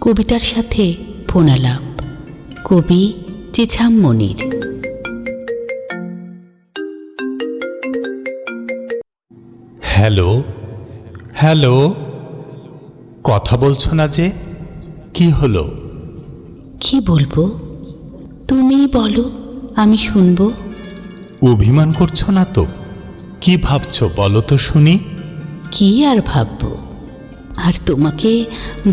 কবিতার সাথে ফোনালাপ কবি চিছাম মনির হ্যালো হ্যালো কথা বলছো না যে? কি হলো? কি বলব? তুমি বলো আমি শুনব। অভিমান করছ না তো? কি ভাবছ বলো তো শুনি। কি আর ভাববো? আর তোমাকে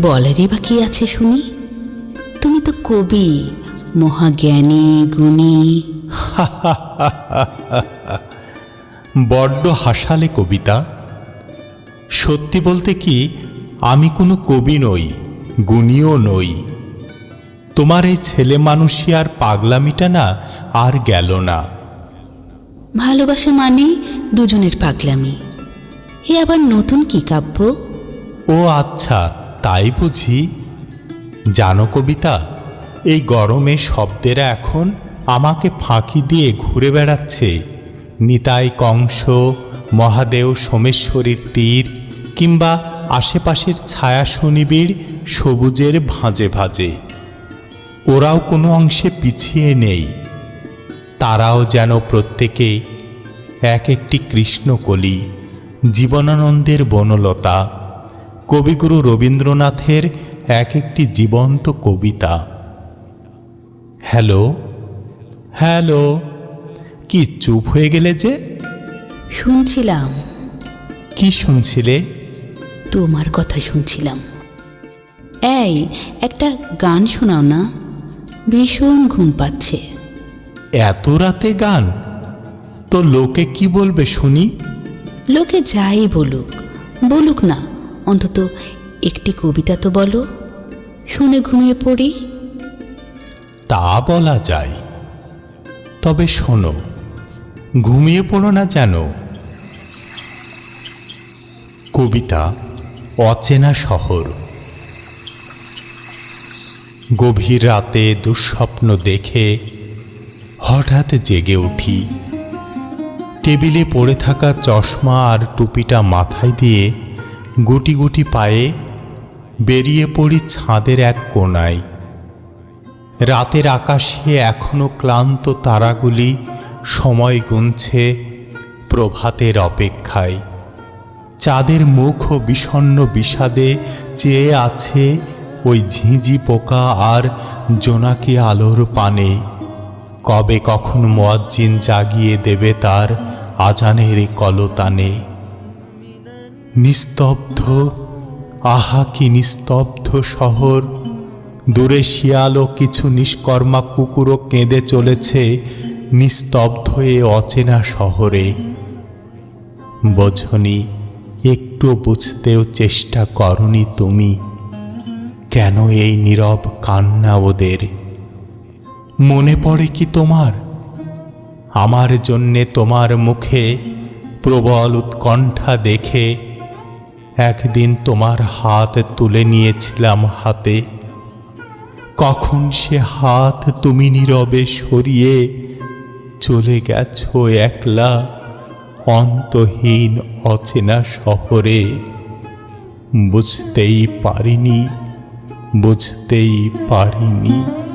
বলারই বা কি আছে শুনি? তুমি তো কবি মহাজ্ঞানী গুণী। বড্ড হাসালে কবিতা। সত্যি বলতে কি আমি কোনো কবি নই গুণীও নই। তোমার এই ছেলে মানুষই আর পাগলামিটা না আর গেল না। ভালোবাসা মানে দুজনের পাগলামি। এ আবার নতুন কি কাব্য? ও আচ্ছা তাই বুঝি? জানো কবিতা, এই গরমে শব্দেরা এখন আমাকে ফাঁকি দিয়ে ঘুরে বেড়াচ্ছে। নিতাই কংস, মহাদেও সোমেশ্বরীর তীর, কিংবা আশেপাশের ছায়া শনিবিড় সবুজের ভাঁজে ভাঁজে। ওরাও কোনো অংশে পিছিয়ে নেই। তারাও যেন প্রত্যেকে এক একটি কৃষ্ণকলি, জীবনানন্দের বনলতা। কবিগুরু রবীন্দ্রনাথের এক একটি জীবন্ত কবিতা। হ্যালো? হ্যালো? কি চুপ হয়ে গেলে যে? শুনছিলাম। কি শুনছিলে? তোমার কথা শুনছিলাম। এই একটা গান শোনাও না। ভীষণ ঘুম পাচ্ছে। এত রাতে গান? তো লোকে কি বলবে শুনি? লোকে যাই বলুক বলুক না। অন্তত একটি কবিতা তো বলো। শুনে ঘুমিয়ে পড়ি। তা বলা যায়। তবে শোনো, ঘুমিয়ে পড়ো না যেন। কবিতা অচেনা শহর। গভীর রাতে দুঃস্বপ্ন দেখে হঠাৎ জেগে উঠি। টেবিলে পড়ে থাকা চশমা আর টুপিটা মাথায় দিয়ে গুটি গুটি পায়ে বেরিয়ে পড়ি ছাদের এক কোনায় রাতের আকাশে এখনও ক্লান্ত তারাগুলি সময় গুনছে প্রভাতের অপেক্ষায়। চাঁদের মুখ ও বিষণ্ণ বিষাদে চেয়ে আছে ওই ঝিঁঝি পোকা আর জোনাকি আলোর পানে। কবে কখন মোয়াজ্জিন জাগিয়ে দেবে তার আজানের কলতানে। নিস্তব্ধ, আহা কি নিস্তব্ধ শহর। দূরে শিয়াল ও কিছু নিষ্কর্মা কুকুরও কেঁদে চলেছে নিস্তব্ধ এ অচেনা শহরে। বোঝনি একটু বুঝতেও চেষ্টা করনি তুমি। কেন এই নীরব কান্না ওদের? মনে পড়ে কি তোমার? আমার জন্যে তোমার মুখে প্রবল উৎকণ্ঠা দেখে একদিন তোমার হাত তুলে নিয়েছিলাম হাতে। কখন সে হাত তুমি নীরবে সরিয়ে চলে গেছো একলা অন্তহীন অচেনা শহরে? বুঝতেই পারিনি বুঝতেই পারিনি।